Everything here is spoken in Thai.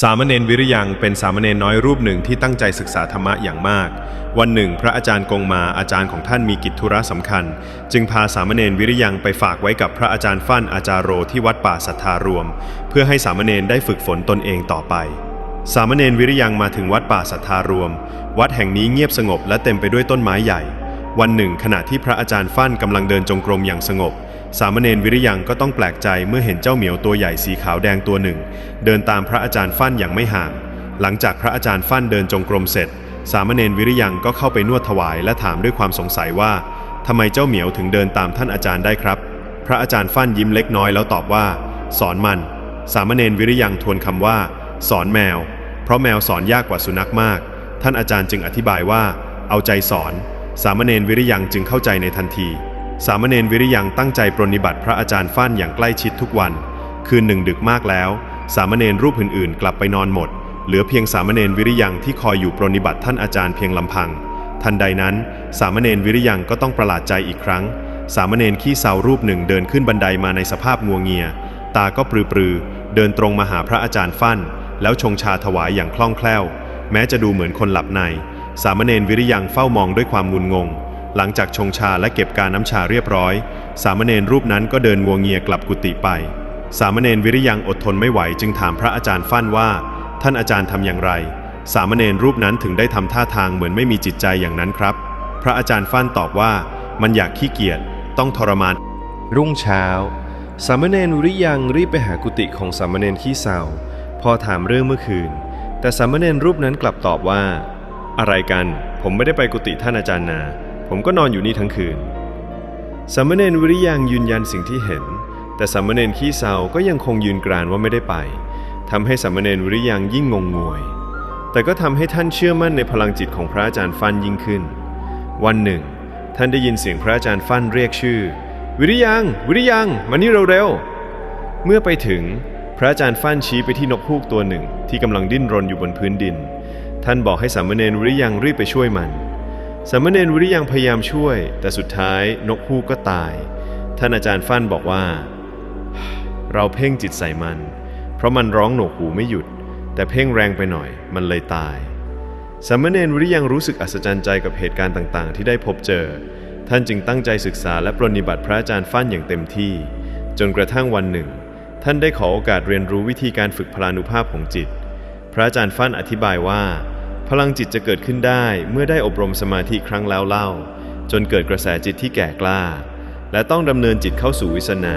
สามเณรวิริยังเป็นสามเณรน้อยรูปหนึ่งที่ตั้งใจศึกษาธรรมะอย่างมาก วันหนึ่ง พระอาจารย์กงมาอาจารย์ของท่านมีกิจธุระสำคัญ จึงพาสามเณรวิริยังไปฝากไว้กับพระอาจารย์ฟั่นอาจารโรที่วัดป่าสัทธารวม เพื่อให้สามเณรได้ฝึกฝนตนเองต่อไป สามเณรวิริยังมาถึงวัดป่าสัทธารวม วัดแห่งนี้เงียบสงบและเต็มไปด้วยต้นไม้ใหญ่ วันหนึ่ง ขณะที่พระอาจารย์ฟั่นกำลังเดินจงกรมอย่างสงบ สามเณรวิริยังก็ต้องแปลกใจเมื่อเห็นเจ้าเหมียวตัวใหญ่สีขาวแดงตัวหนึ่ง เดินตามพระอาจารย์ฟั่นอย่างไม่ห่าง หลังจากพระอาจารย์ฟั่นเดินจงกรมเสร็จ สามเณรวิริยังก็เข้าไปนวดถวายและถามด้วยความสงสัยว่าทำไมเจ้าเหมียวถึงเดินตามท่านอาจารย์ได้ครับ พระอาจารย์ฟั่นยิ้มเล็กน้อยแล้วตอบว่า สอนมัน สามเณรวิริยังทวนคำว่า สอนแมว เพราะแมวสอนยากกว่าสุนัขมาก ท่านอาจารย์จึงอธิบายว่า เอาใจสอน สามเณรวิริยังจึงเข้าใจในทันที สามเณรวิริยังตั้งใจปรนนิบัติพระอาจารย์ฟั่นอย่างใกล้ชิดทุกวัน คืนหนึ่งดึกมากแล้ว สามเณรรูปอื่นๆ กลับไปนอนหมด เหลือเพียงสามเณรวิริยังที่คอยอยู่ปรนนิบัติท่านอาจารย์เพียงลำพัง ทันใดนั้น สามเณรวิริยังก็ต้องประหลาดใจอีกครั้ง สามเณรขี้เศร้ารูปหนึ่งเดินขึ้นบันไดมาในสภาพงัวเงีย ตาก็ปรือๆเดินตรงมาหาพระอาจารย์ฟั่น แล้วชงชาถวายอย่างคล่องแคล่ว แม้จะดูเหมือนคนหลับใน สามเณรวิริยังเฝ้ามองด้วยความงุนงง หลังจากชงชาและเก็บการน้ำชาเรียบร้อย สามเณรรูปนั้นก็เดินงัวเงียกลับกุฏิไป สามเณรวิริยังอดทนไม่ไหวจึงถามพระอาจารย์ฟั่นว่า ท่านอาจารย์ทำอย่างไร สามเณรรูปนั้นถึงได้ทำท่าทางเหมือนไม่มีจิตใจอย่างนั้นครับ พระอาจารย์ฟั่นตอบว่า มันอยากขี้เกียจต้องทรมาน รุ่งเช้า สามเณรวิริยังรีบไปหากุฏิของสามเณรขี้เศร้าพอถามเรื่องเมื่อคืน แต่สามเณรรูปนั้นกลับตอบว่า อะไรกัน ผมไม่ได้ไปกุฏิท่านอาจารย์นา ผมก็นอนอยู่นี่ทั้งคืนสามเณรวิริยังยืนยันสิ่งที่เห็น แต่สามเณรขี้เศร้าก็ยังคงยืนกรานว่าไม่ได้ไปทำให้สามเณรวิริยังยิ่งงงงวย แต่ก็ทำให้ท่านเชื่อมั่นในพลังจิตของพระอาจารย์ฟันยิ่งขึ้น วันหนึ่ง ท่านได้ยินเสียงพระอาจารย์ฟั่นเรียกชื่อ วิริยัง วิริยังมานี่เร็วๆเมื่อไปถึงพระอาจารย์ฟั่นชี้ไปที่นกฮูกตัวหนึ่งที่กำลังดิ้นรนอยู่บนพื้นดิน ท่านบอกให้สามเณรวิริยังรีบไปช่วยมัน สามเณรวิริยังพยายามช่วย แต่สุดท้ายนกฮูกก็ตาย ท่านอาจารย์ฟั่นบอกว่า เราเพ่งจิตใส่มัน เพราะมันร้องโหนวกหูไม่หยุด แต่เพ่งแรงไปหน่อย มันเลยตาย สามเณรวิริยังรู้สึกอัศจรรย์ใจกับเหตุการณ์ต่างๆ ที่ได้พบเจอ ท่านจึงตั้งใจศึกษาและปรนิบัติพระอาจารย์ฟั่นอย่างเต็มที่ จนกระทั่งวันหนึ่ง ท่านได้ขอโอกาสเรียนรู้วิธีการฝึกพลานุภาพของจิต พระอาจารย์ฟั่นอธิบายว่า พลังจิตจะเกิดขึ้นได้เมื่อได้อบรมสมาธิครั้งแล้วเล่า จนเกิดกระแสจิตที่แก่กล้า และต้องดำเนินจิตเข้าสู่วิสนา